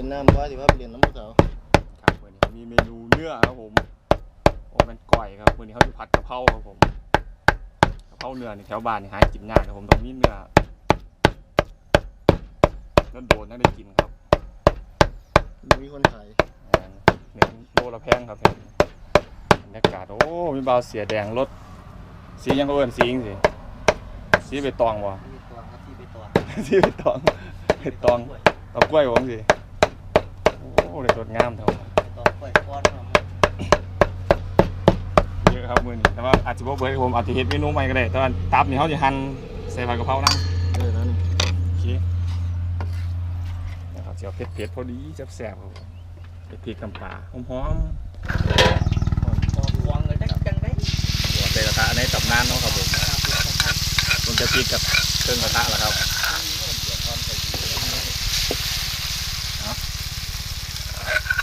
เป็นน้ำว่าที่ว่าไปเรียนน้ำผู้สาวครับวันนี้มีเมนูเนื้อครับผมโอ้เป็นก่อยครับวันนี้เขาจะผัดกะเพราครับผมกะเพราเนื้อในแถวบ้านนี่หากินยากครับผมต้องมีเนื้อแล้วโดนนั่นได้กินครับมีคนขายอ่าเนื้อโลละแพงครับเนี่ยบรรยากาศโอ้มีเบาวเสียแดงรถสียังก็เอิ้นสีจังสิสีใบตองวะมีตัวครับที่ไปตัวสีใบตองใบตองตองกล้วยผมสิโอ้ เลยรถงามเท่าตัวกล้วยก้อนครับเยอะครับมือนี้แต่ว่าอาจจะบ่เบิรับผมอาจจะเฮ็ดเมนูใหม่ก็ได้แต่ว่าตับนี่เขาจะหั่นใส่ผัดกะเพรานะเออนั่นโอเคนะครับเจียวเผ็ดๆพอดีแซ่บๆครับเผ็ดพริกน้ำปลาหอมพอควางเลยจังจังได้ๆหัวใส่กระทะในตับนานเนาะครับผมมันจะพริกกับเครื่องกระทะแหละครับ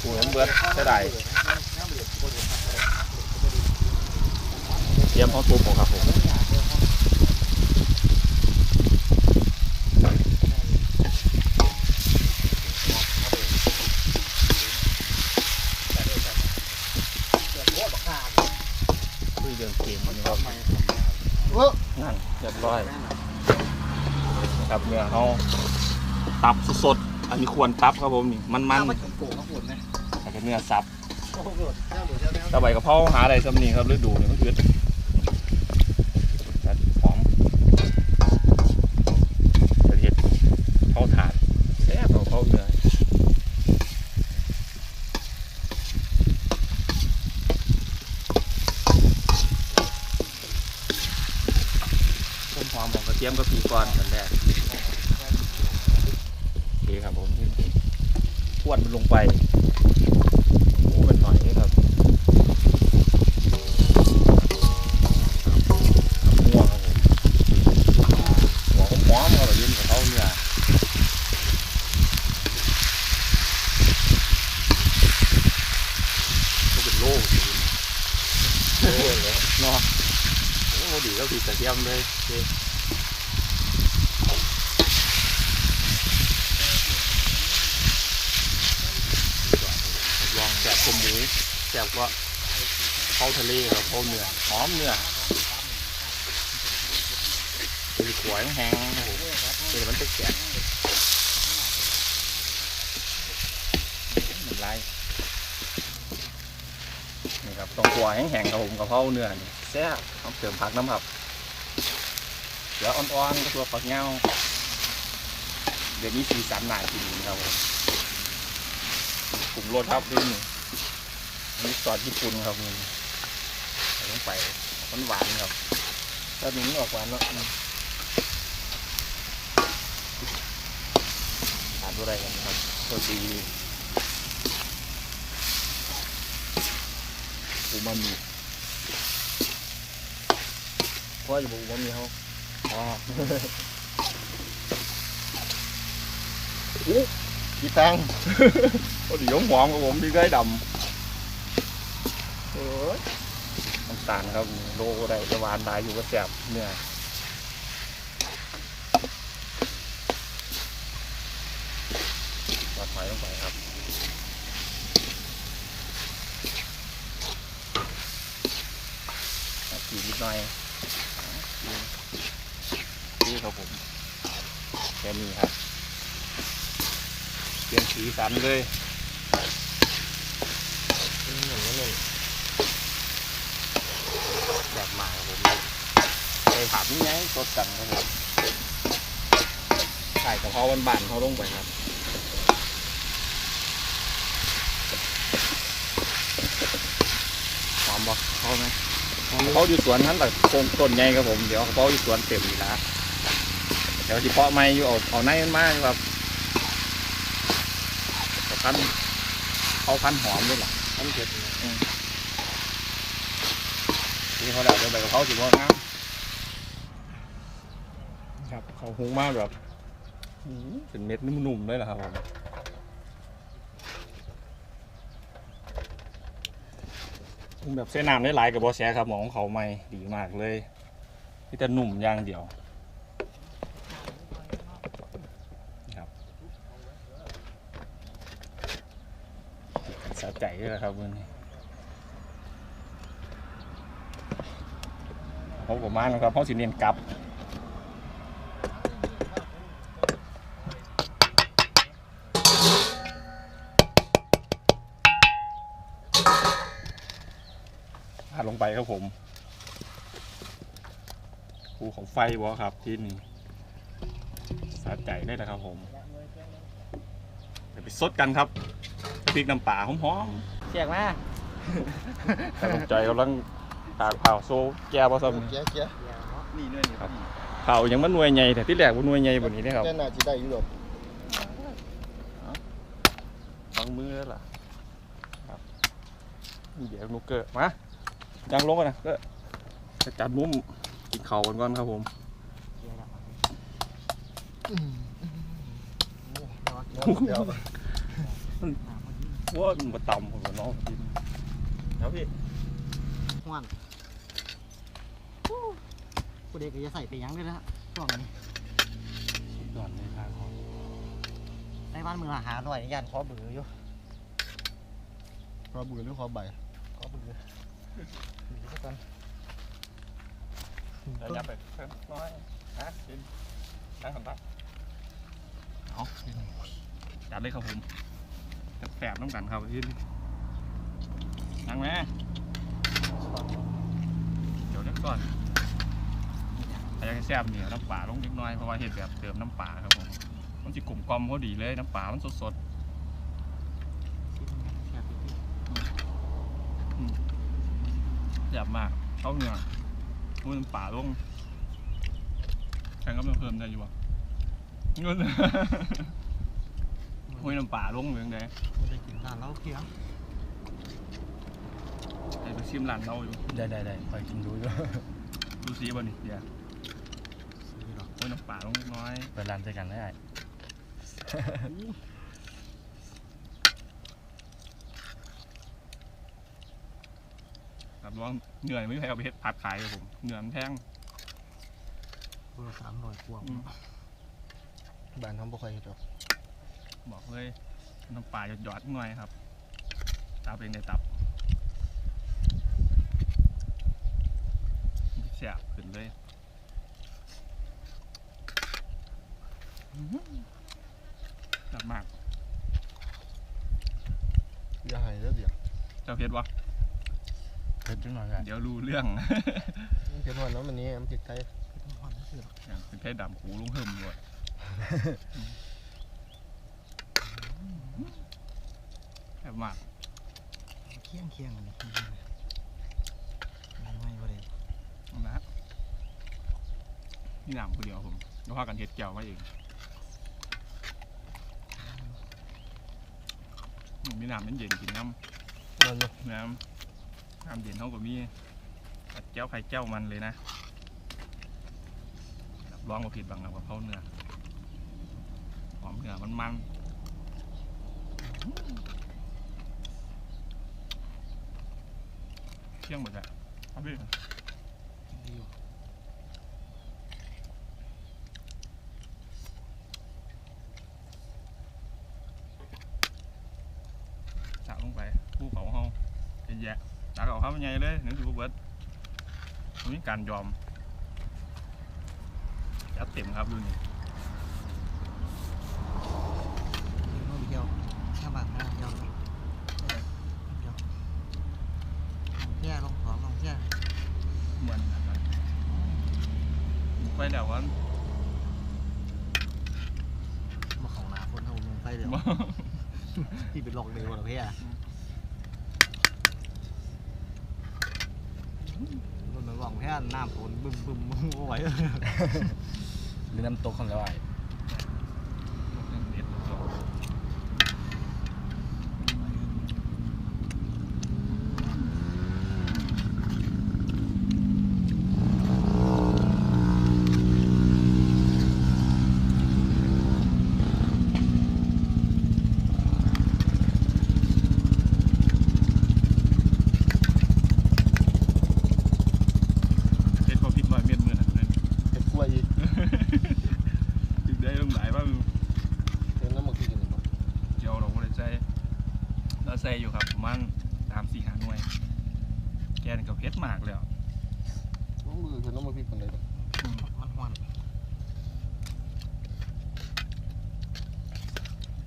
ขูดน้ำ เบิดใช่ได้เตรียมห้องทุบผมครับผมคุยเรื่องเกมมันครับโอ้นั่นเรียบร้อยนะครับเนื้อเขาตับสดๆอันนี้ควรตับครับผมนี่มันมัๆน มันโกงครับผมนเนื้อสับเจ้าใบกระเพราหาอะไรสำนีครับฤดูนี่มันคือต่หอมจะเรียดเผาถาดแซ่บเอาเผาเนื้อต้นหอมของกระเทียมก็ปีก่อนกันแรกโอเคครับผมข วดมันลงไปโอ้เป็นหน่อยนี่ครับม่วงครับผมหัวหอมๆครับยืนกับเขาเนี่ยก็เป็นโล่อยู่โล่เลยเนาะโอ้ดีก็ดีกระเทียมเลยโอเคลองแสบกว่าหมูแสบกว่า เข้าทะเลกับเข้าเนื้อหอมเนื้อเป็นขวยแห้งๆครับผมเดี๋ยวมันจะแกะมันไล่นี่ครับต้องขวยแห้งๆครับผมกับเข้าเนื้อนี่แซ่บต้องเติมผักน้ำผับเดี๋ยวอ่อนๆก็ตัวฝักเงาเดี๋ยวนี้สีสันหนากินครับผมปรุงรสครับนี่นนี้ซอสญี่ปุ่นครับนี่ ลงไปหวานหวานๆครับถ้าหนูออกหวานเนาะทานด้วยกันครับตัวดีอูมามิเพราะอยู่บุว่ามีเขาอ๋อกี่ตังค์ก็ดีหอมๆครั ตาลครับโลได้จะหวานได้อยู่ก็แซ่บเนื้อตัดหอยลงไปครับขีดนิดหน่อยนี่ครับผมแค่นี้ครับเปลี่ยนสีสันเลย แบบมาครับผมไป ผัดนี่ไงสดกันครับผมใส่กะเพราบานๆเขาลงไปครับหอมบอกเขาไหมเขาอยู่สวนนั้นแต่โคนต้นใหญ่ครับผมเดี๋ยวเขาอยู่สวนเต็มอีกแล้วเดี๋ยวที่เพาะไม้อยู่เอาเอาในมันมากครับแต่พันธุ์เขาพันธุ์หอมด้วยล่ะทำเสร็จนี่เขาเดาเดินไปกับเขาสิบ่งาม ครับเขาหุงมากแบบเป็นเม็ดนุ่มๆเลยเหรอครับผมหุงแบบเส้นน้ำได้หลายกับบอแสครับหมอของเขาไม่ดีมากเลยที่แต่นุ่มอย่างเดียวครับสะใจเลยครับมื้อนี้เขาประมาณนะครับเขาสิเน้นกลับ ไปครับผมภูเขาไฟวะครับที่นี่สะใจได้นะครับผมเดี๋ยวไปซดกันครับพริกน้ำปลาหอมเสียงมาๆแต่ลงใจกำลังตากเผาโซ่แก้วผสมเกี้ยเกี้ยนี่ด้วยนี่ครับเผายังมันหน่วยใหญ่แต่ที่แรกมันหน่วยใหญ่บนนี้นะครับ แค่น่าจะได้อยู่หรอกฟังมือแล้วล่ะครับเดี๋ยวนุกเกอร์มา ยังลงกันนะก็จะจัดมุมกินข้าวกันก่อนครับผมว่ามันมาต่ำผมกับน้องกินครับพี่ห้วนผู้เด็กก็จะใส่ไปยังด้วยนะช่วงนี้ก่อนเลยทางของในบ้านเมืองหาหน่อยยันขอเบืออยู่พอเบือหรือพอใบขอเบือ แล้วยับไปเพิ่มน้อยฮะกินนั่งคำตัดเอาจัดเลยครับผมแสบๆน้ำกันครับพี่นั่งไหมเดี๋ยวเล็กก่อนถ้าอยากให้แซ่บเนี่ยน้ำปลาลงเล็กน้อยเพราะว่าเห็ดแบบเติมน้ำปลาครับผมมันจะกลุ่มกลอมพอดีเลยน้ำปลามันสดๆ แซ่บมากเข้าเนื้อมือน้ำปลาลงแข่งกับน้ำเพิ่มได้อยู่ป่ะเงินห้วยน้ำป่าลงเหมืองใดมันจะกินร้านเราเพียงไอ้ไปชิมร้านเราอยู่ได้ได้ได้คอยกินดูด้วยดูซีบ่นี่เดี๋ยวห้วยน้ำป่าลงเล็กน้อยเปิดร้านใจกันได้ รับรองเหนื่อยไม่มีใครเอาไปเฮ็ดผัดขายครับผมเหนื่อยมันแพงเบือสามหน่อยกว่าอืมบ้านทำบ่ค่อยเห็ดหรอกบอกเลยน้ำป่าหยอดๆหน่อยครับตับเองได้ตับเสียบขึ้นเลยอื้อหือจับมากอย่าให้แล้วเดี๋ยวเจ้าเพชรวะเผ็ดจังหน่อยกันเดี๋ยวรู้เรื่องมันเผ็ดหวานเนาะมันนี้มันเผ็ดไทยห้วนเป็นเพชรดำหูลุงเฮิมด้วยแอบมากเคียงเคียงนี่ไม่ไม่บ่ได้นะนี่นำคนเดียวผมแล้วพากันเฮ็ดแก้วมาเองมีน้ำเย็นๆกินน้ำน้ำ น้ำเย็นเท่ากับมีเจ้าไข่เจ้ามันเลยนะรับรองว่าผิดบังกับเขาเนื้อหอมเนื้อมันมันเที่ยงหมดแล้วครับพี่ ดีอยู่ สาวลงไปภูเขาเฮาเป็นแยะตากเอาเข้า มาใหญ่เลยหนึ่งสิบเบิร์ดมันมีการยอมจัดเต็มครับดูนี่นู่นเดียวข้างบ้านข้างเดียวเลยเดียวแย่ลงของลงแย่เหมือนกันครับไปแล้ววันมาของหนาคนเอาลงไปเดี๋ยวที่เป็นหลอกเดียวเหรอพี่อะ มันเป็นหลองแค่น้ำฝนบึ้มบึ้มบึ้มโอ้ยหรือน้ำตกของเราไอ้ เด็ดสดเด็ดพอพริกร้อยเม็ดมือหนักเลย เผ็ดกล้วยอีก พ เราใส่อยู่ครับประมาณสามสี่หาหน่วย แกนกับเพชรมากเลยอะ น้องมือคือน้องมือพริกคนเลย อืม มันหวาน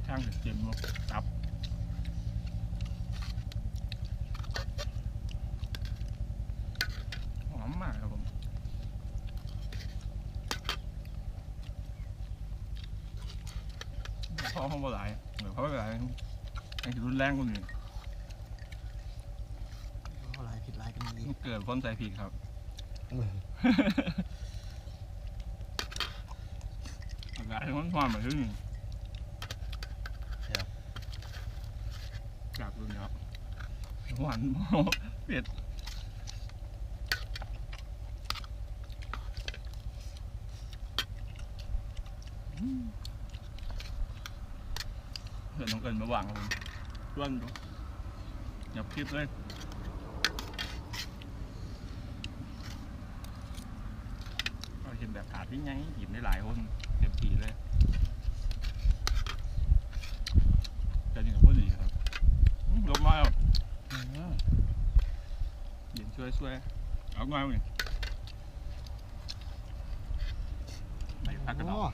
ข้างกับเจมส์ตับหอ มมากครับผมพ่อเขาบ่หลายเหมือนเขาบ่หลายยังสิรุนแรงกว่านี้เขาหลายผิดหลายกันดีมันเกิดพ้นใจผิดครับอากาศมันร้อนมาถึงจากรุ่นครับหวานเผ็ดอืมเพื่อ นน้องเอิญมาหวังครับผมร่วนดูหยับคลิปเลยเราเห็นแบบถาดที่ยังหยิบได้หลายคนเต็มทีเลยจะยังกับพอดีครับลมมาแล้วเย็นช่วยช่วยเอาง่ายเลยไปพักกัน โอ้ เนาะ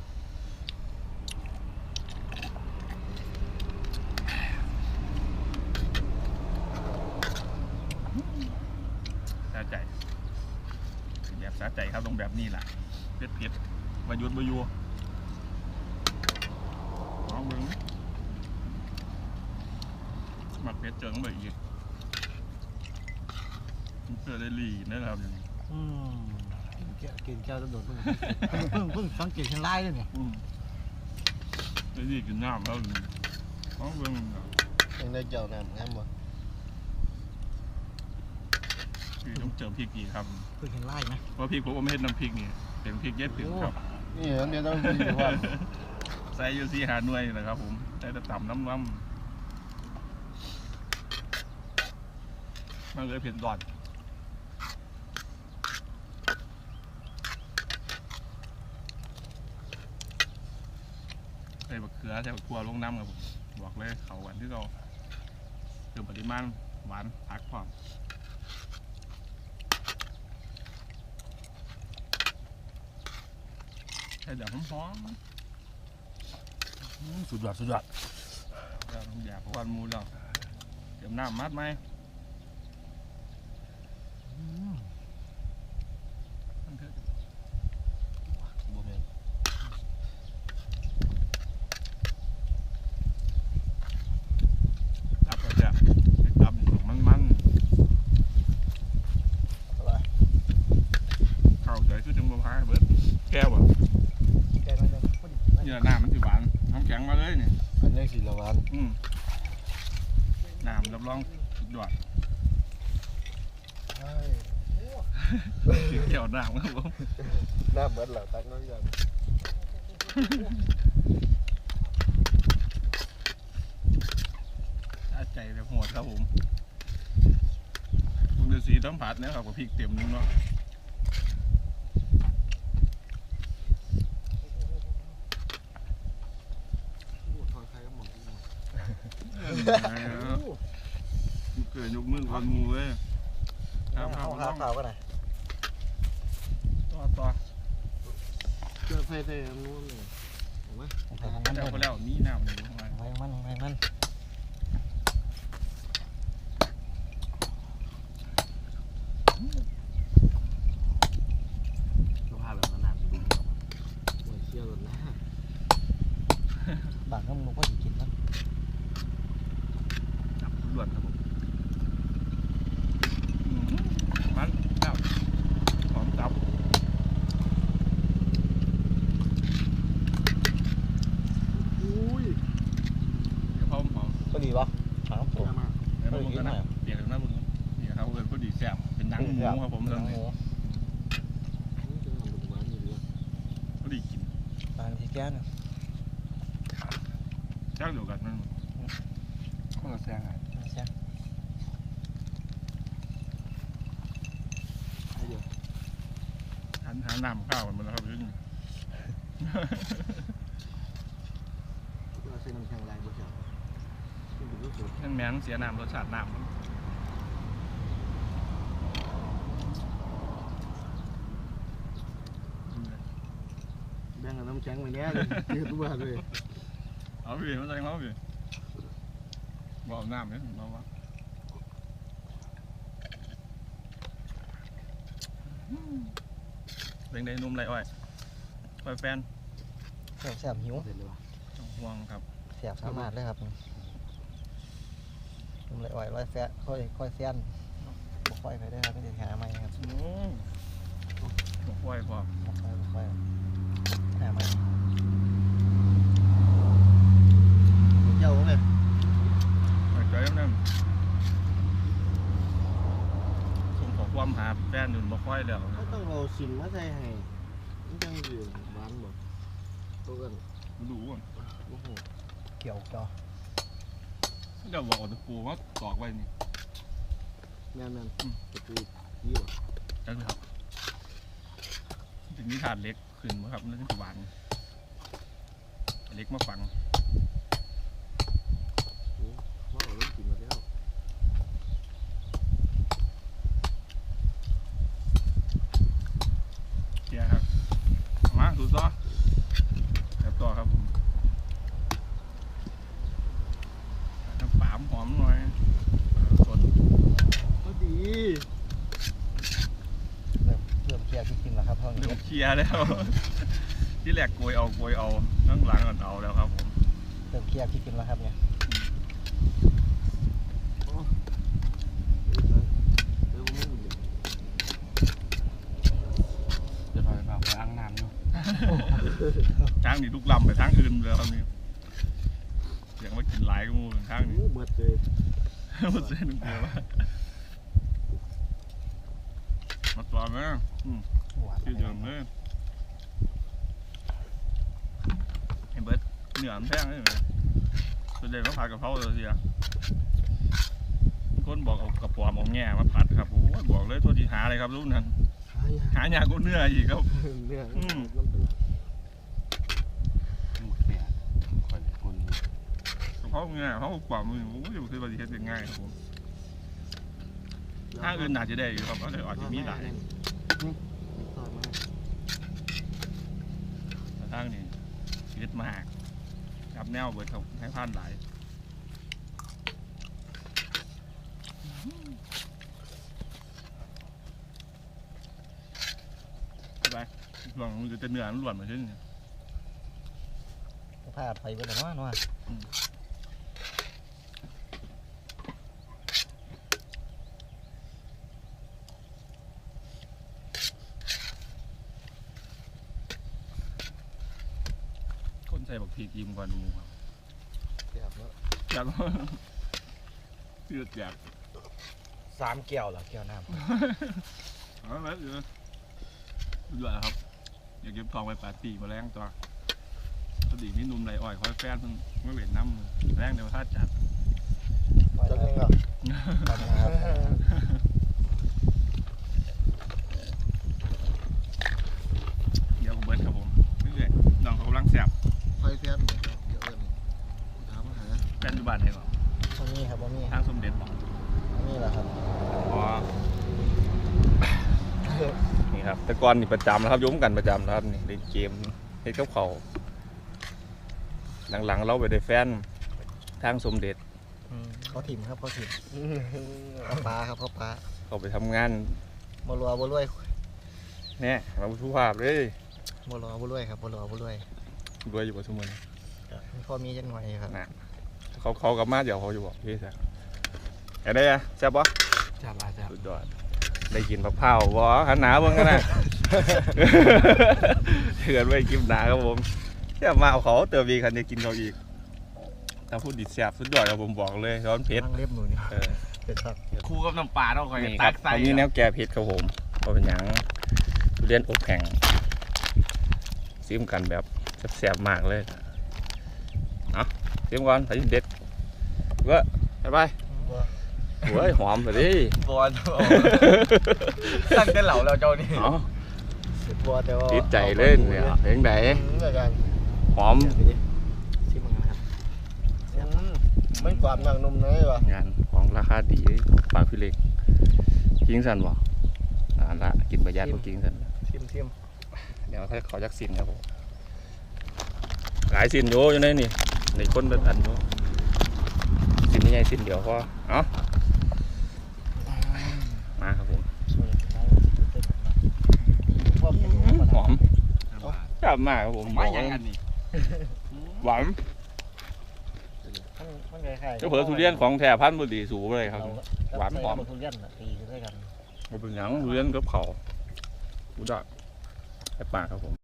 สาใจแบบสาใจครับต้องแบบนี้แหละ เผ็ดเผ็ดๆมายุดมายัวลองเบิ้งหมักเผ็ดเจอต้องแบบอีกมันเพื่อได้ลีนะครับอย่างนี้อืมกินกินแก้วจะโดดเพิ่งเพิ่งเพิ่งสังเกตเห็นลายเลยเนี่ยอืมได้ลีกินน้ำแล้วลองเบิ้งยังได้เจ้าน้ำงามบ่คือต้องเจอพริกอีกครับเพิ่งเห็นลายไหมเพราะพริกผมไม่เห็นน้ำพริกนี่ เป็นพริกเย็ดถึงครับ นี่อันเดียวต้องมีอยู่ว่า ใส่อยู่ที่หาหน่วยนะครับ ผมใส่แต่ต่ำน้ำน้ำมันเลยเผ็ดร้อนใส่บักเขือใส่บักทัวลงน้ำครับผมบอกเลยเขาหวานที่เราเติมปริมาณหวานพักพร้อม ใส่เดี๋ยวหอมๆสุดยอดสุดยอดเราต้องอยากวันมูเราเดี๋ยวน้ำมัดไหม อืม มันเถอะ บ่แม่น ตับก็จะไปตับมันมัน อะไร ๆเข้าใจคือจังบ่พายเบิดแก้วบ่ แกงมันจะพอดี เนี่ยน้ำมันสิหวานน้ำแข็งมาเลยเนี่ย อันนี้สีละหวาน อืม น้ำรับรองสุดยอดใช่เกี่ยวน้ำครับผมหน้าเบิดแล้วตักน้อยอย่างอาใจแบบโหดครับผมผมเดือสีต้องผัดเนี่ยครับกับพริกเต็มนึงเนาะ ทอดไข่ก็หมด เกิดยกมื อคนมูเลยครับครัเอาบขาเปล่าก็ได้ต่อต่อเกลือไฟไทยอันนู้นเลยถูกไหมไปของมันแล้วก็ไปแล้วมีน้ำอยู่ข้างในมันไปมัน สภาพแบบนั้นน่ะดูเดียวโอ้ยเชี่ยวเลยนะ บางก็มึงก็จะกินแล้ว จับลวดครับผมอืมมันแล้วหอมจับ อุ้ย เดี๋ยวพอหอม ก็ดีป่ะถามผม มา เดี๋ยวมึงกันนะเดี๋ยวนะมึงเดี๋ยวเขาเอินพอดีแซ่บเป็นหนังหมูครับผมเรื่องนี้ หวานอยู่เลย พอดีกิน บางทีแก้วเนี่ย จ้างเดียวกันนั่น คนละแซงอะ ใช่ เดี๋ยว หันหาน้ำข้าวกันมาแล้วครับยืนี้เราใช้น้ำแข็งแรงบ่เชียวสุดนั่นแม่นเสียน้ำรสชาติน้ำมันแบ่งกับน้ำแข็งไปเนี้ยเยืดตัวเลยเอาพี่มาใส่เขาพี่บอกน้ำเนี่ยเราว่าอืม เป็นไดนุ่มไรอ้อยคอยแฟนแซ่บแซ่บหิวเสร็จเลยวะต้องห่วงครับแซ่บสามารถเลยครับนุ่มเลยอ่อยร้อยแฟะค่อยค่อยเสี้ยนบ่ค่อยไปได้ครับไม่ได้หาใหม่ครับโอ้บอกไว้พอบ่ค่อยบ่ค่อยหาใหม่เจ้าเลยเอาใจน้ำส่งขอ ความหาแฟนอยู่บ่ค่อยแล้วเขาต้องเอาสินมาใส่ให้มันจังอยู่บ้านบ่ตัวกันดูอะโอ้โหเกี่ยวจอเดี๋ยวบอกเอาตะปูมาตอกไว้นี่แม่นแม่นอืมตะปูยี่วะจังเลยครับถึงนี้ถาดเล็กขึ้นมาครับนั่นคือหวานเล็กมาฝัง พ่อเอาลูกกินมาแล้ว เกียร์ครับมาดูต่อแบบต่อครับผมน้ำปลามหอมหน่อยสด ก็ดี เริ่มเริ่มเคลียร์ที่กินแล้วครับเท่านี้ เริ่มเคลียร์ แล้วที่แรกโกยเอาโกยเอาข้างหลังก่อนเอาแล้วครับผมเริ่มเคลียร์ที่กินแล้วครับเนี่ยเดี๋ยวมึงเดี๋ยวจะลอยเปล่าไปอ้างน้ำอยู่ทางนี้ลุกลำไปทางอื่นเลยครับนี่เสียงว่ากินหลายก็มูทางนี้โอ้เบิดเลยมันเส้นหนึ่งเดียวว่ามาต่อไหมอืมหวานชื่อเดิมเลยเห็น เบิร์ดเหนือมันแพงเลยไหมส่วนใหญ่ก็ผัดกะเพราเลยสิอะคนบอกเอากระป๋อมเอาแง่มาผัดครับโอ้ยบอกเลยโทษทีหาเลยครับรุ่นนั้น หายาหายากกว่าเนื้ออีกครับเนื้ออืมน้ำตาลหมดแปดคนคนกระเพราแง่เขากว่ามือโอ้ยคือปฏิเสธง่ายครับผมถ้าอื่นอาจจะได้อยู่ครับอาจจะอาจจะมีหลายนี่ต่อมาแต่ทางนี้ชีวิตมากกับ แนวเบิดเขาให้ผ่านหลายไปลองมันจะเนื้อมันหลวนมาเช่นนี้พลาดไปเบิดแล้วเนาะเนาะ ใส่บักพีกิมก่อนหมูครับเสียบแล้วอยากเลือดอยากสามเกี่ยวเหรอเกี่ยวน้เอาละเดี๋ยวดูแลครับอยากเก็บทองไปปาร์ตี้มาแรงตัวพอดีนี่หนุ่มไรอ่อยคอยแฟนเพิ่งไม่เห็นน้ำแรงเดี๋ยวถ้าจัดำจังไงก็ตอนนี้ครับ เดี๋ยวผมเบิร์ดครับผมเรื่อยๆน้องเขากำลังแสบ ไฟแฟนเดี๋ยวเอิ้นถามหา แฟนอยู่ บ้านไหนก่อนตรงนี้ครับตรงนี้ทางสมเด็จบอกนี่แหละครับอ๋อนี่ครับ แต่ก่อนนี่ประจำแล้วครับยุ่มกันประจำนะครับนี่เล่นเกมเล่นกับเขาวหลังๆเราไปได้แฟนทางสมเด็จอืมเขาถิ่มครับเขาถิ่มเขาปลาครับเขาปลาเขาไปทำงานบัวรัวบัวรวยเนี่ยมาทุกภาพเลยบัวรัวบัวรวยครับบัวรัวบัวรวยรวยอยู่บนสมุนพอมีจังหน่อยครับนะ เขาเขากลับมาเดี๋ยวเขาจะบอกพี่แซ่บไอ้ได้อะแซ่บปะจับอาจับสุดยอดได้กินผักเผาบ่หันหนาเบิ่งกันนะเถื่อนไว้กินหนาครับผมแซ่บมากเอาเขาเติมอีกคันนี้กินเขาอีกถ้าพูดดิแซ่บสุดยอดครับผมบอกเลยร้อนเผ็ดนั่งเล็บหนูนี่เออเป็นครับคู่กับน้ำปลาเราคอยนี่คตัรับกใส่ผมมีแนวแก่เผ็ดครับผมเพราะเป็นหยังทุเรียนอบแห้งซิมกันแบบแซ่บๆมากเลยเอา ซิมก่อนไปเด็ดเว้ยไปไปเฮ้ยหอมไปดิบอลตั้งแต่เหล่าเราเจ้านี่เอาบัวแต่ว่าติดใจเล่นเนี่ยเพลงไหนอืมเหมือนกันหอมเดี๋ยวไปดิชิมมันนะครับอมันกวาดนางนมน้อยวะงานของราคาดีปลาพิเล็กกิงสันบ่อ่านละกินประหยัดกว่ากิงสันทิมทิมเดี๋ยวถ้าขอจักสินครับผมหลายสินโยอยู่ในนี่ ในคนเป็นอันโยสินนี่ใหญ่สินเดียวพอเอ้ามาครับผมพวกนี้หอมจับมากครับผมไม่ยังอันนี้หวานมันคล้ายๆเจ้าเผือทุเรียนของแท้พันธุ์บุรีสูงเลยครับ หวานหอมทุเรียนตีด้วยกันมันเป็นหยังทุเรียนกับเขาดูดักไอ้ปากครับผม